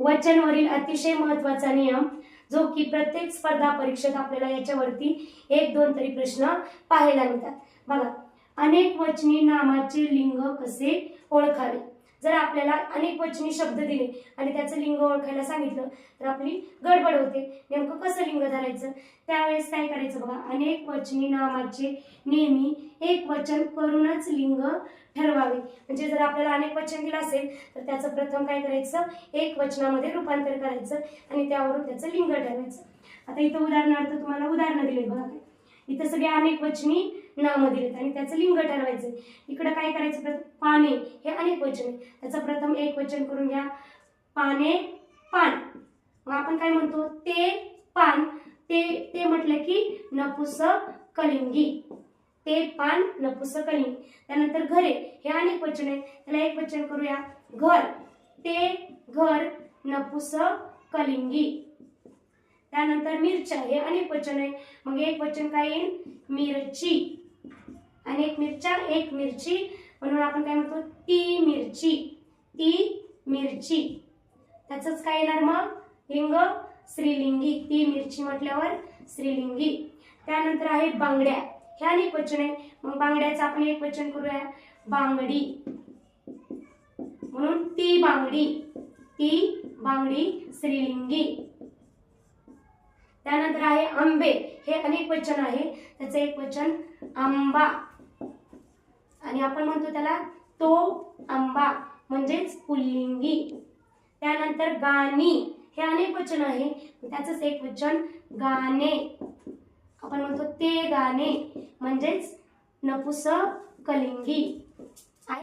वचनवरील अतिशय महत्त्वाचा नियम जो की प्रत्येक स्पर्धा परीक्षेत आपल्याला याच्यावरती एक दोन तरी प्रश्न पाहायला मिळतात. बघा अनेक वचनी नामाचे लिंग कसे ओळखावे? जर आपल्याला अनेक वचनी शब्द दिले आणि त्याचं लिंग ओळखायला सांगितलं तर आपली गडबड होते. नेमकं कसं लिंग धरायचं? त्यावेळेस काय करायचं बघा? अनेक वचनी नामाचे नेहमी एक वचन करूनच लिंग ठरवावे. म्हणजे जर आपल्याला अनेक वचन दिलं असेल तर त्याचं प्रथम काय करायचं? एक वचनामध्ये रूपांतर करायचं आणि त्यावरून त्याचं लिंग ठरवायचं. आता इथं उदाहरणार्थ तुम्हाला उदाहरणं दिले बघा. इथं सगळे अनेक वचनी नाम दिलेत आणि त्याचं लिंग ठरवायचं इकडं काय करायचं? प्रथम पाने हे अनेक वचन आहे त्याचं प्रथम एक वचन करून घ्या. पाने पान. मग आपण काय म्हणतो? ते पान. ते ते म्हटलं की नपुस कलिंगी. ते पान नपुस कलिंगी. त्यानंतर घरे हे अनेक वचन आहे त्याला एक वचन करूया. घर. ते घर नपुस कलिंगी. त्यानंतर मिरच्या हे अनेक वचन आहे मग एक वचन काय येईल? मिरची. आणि एक मिरच्या एक मिरची. म्हणून आपण काय म्हणतो? ती मिरची. ती मिरची. त्याच काय येणार मग? लिंग स्त्रीलिंगी. ती मिरची म्हटल्यावर स्त्रीलिंगी. त्यानंतर आहे बांगड्या. हे अनेक वचन आहे. मग बांगड्याचं आपण एक वचन करूया. बांगडी. म्हणून ती बांगडी. ती बांगडी स्त्रीलिंगी. त्यानंतर आहे आंबे. हे अनेक वचन आहे. त्याचं एक वचन आंबा. आणि आपण म्हणतो त्याला तो आंबा म्हणजेच पुल्लिंगी. त्यानंतर गाणी हे अनेक वचन आहे. त्याचंच एक वचन गाणे. आपण म्हणतो ते गाणे म्हणजेच नपुस कलिंगी